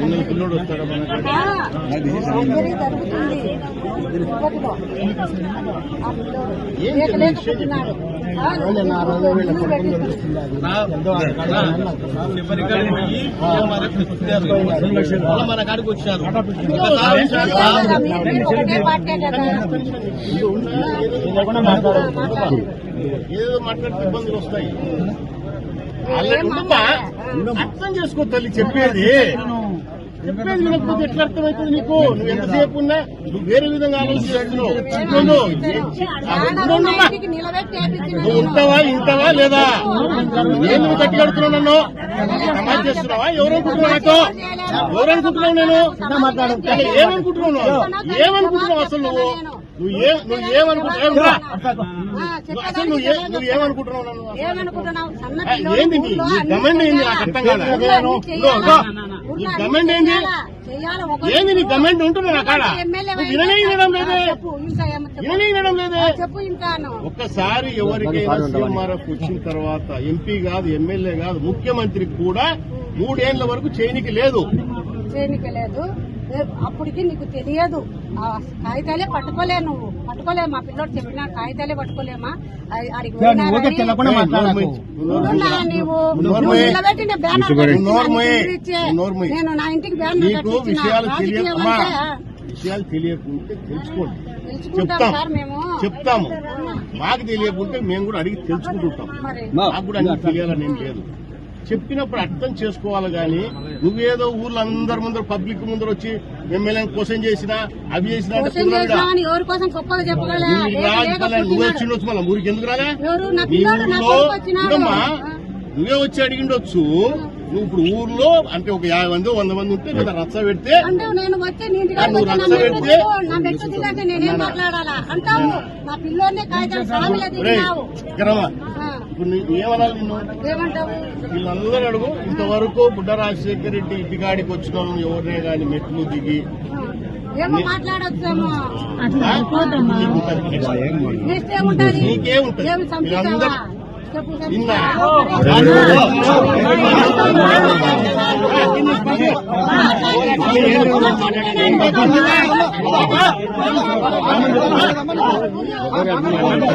నిన్న పిల్లోడు వస్తాడా మన కాడికి? వచ్చారు. ఏదో మాట్లాడితే ఇబ్బందులు వస్తాయి. అర్థం చేసుకో తల్లి చెప్పేది. చెప్పేది వినకపోతే ఎట్లా అర్థమవుతుంది నీకు? నువ్వు ఎంతసేపు ఉన్నా నువ్వు వేరే విధంగా ఆలోచిస్తున్నావు నువ్వు. ఉంటావా ఇంటావా లేదా? నేను నువ్వు గట్టి కడుతున్నావు నన్ను. సమాజ్ చేస్తున్నావా? ఎవరనుకుంటున్నావు నాతో? ఎవరనుకుంటున్నావు నేను? అసలు ఏమనుకుంటున్నావు ఏమనుకుంటున్నావు అసలు నువ్వు? నువ్వు ఏ నువ్వు ఏమనుకుంటున్నావు? నువ్వు అసలు నువ్వు ఏమనుకుంటున్నావు నన్ను? ఏంది నీ- గమెంట్ ఏంది? నాకు అర్థం కాదు నీ గమెంట్ ఏంది? ఏంది నీ గమెంట్ ఉంటుంది నా కాడ? ఎమ్మెల్యే నువ్వు విననే వినడం లేదే. వినడం లేదే. చెప్పు ఒక్కసారి ఎవరికైనా సీఎంఆర్ఎఫ్ వచ్చిన తర్వాత ఎంపీ కాదు ఎమ్మెల్యే కాదు ముఖ్యమంత్రికి కూడా మూడేళ్ళ వరకు చేయనికి లేదు. చేయనికి లేదు. అప్పటికి నీకు తెలియదు. ఆ కాగితాలే పట్టుకోలే నువ్వు. పట్టుకోలే మా పిల్లోడు చెప్పిన కాగితాలే పట్టుకోలేమా. నేను నా ఇంటికి కట్టించిన. విషయాలు తెలియకుంటే తెలుసుకోండి. చెప్తాం. చెప్తాము. మాకు తెలియకుంటే మేము కూడా అడిగి తెలుసుకుంటుంటాం. మరి. నాకు కూడా అన్ని తెలియాలని ఏం లేదు. చెప్పినప్పుడు అర్థం చేసుకోవాలి గాని నువ్వేదో ఊర్లో అందరి ముందర పబ్లిక్ ముందర వచ్చి ఎమ్మెల్యేని క్వశ్చన్ చేసినా అవి చేసినా కోసం నువ్వు వచ్చిండొచ్చు మళ్ళీ ఊరికి ఎందుకు రాలే? ఎవరు? నా నీ పిల్లోడు నా ఊర్లో కొడుకు వచ్చినాడు. ఉండమ్మా, నువ్వే వచ్చి అడిగిండొచ్చు. నువ్వు ఇప్పుడు ఊర్లో అంటే ఒక యాభై మంది వంద మంది ఉంటే లేదా రచ్చ పెడితే నువ్వు రచ్చ పెడితే- దిగు, ఇప్పుడు నీ- ఏమనాలి నిన్ను? వీళ్ళందరూ అడుగు. ఇంతవరకు బుడ్డ రాజశేఖర రెడ్డి ఇంటికాడికి వచ్చిన వాళ్ళని ఎవరినే గాని మెట్లు దిగి. ఆ,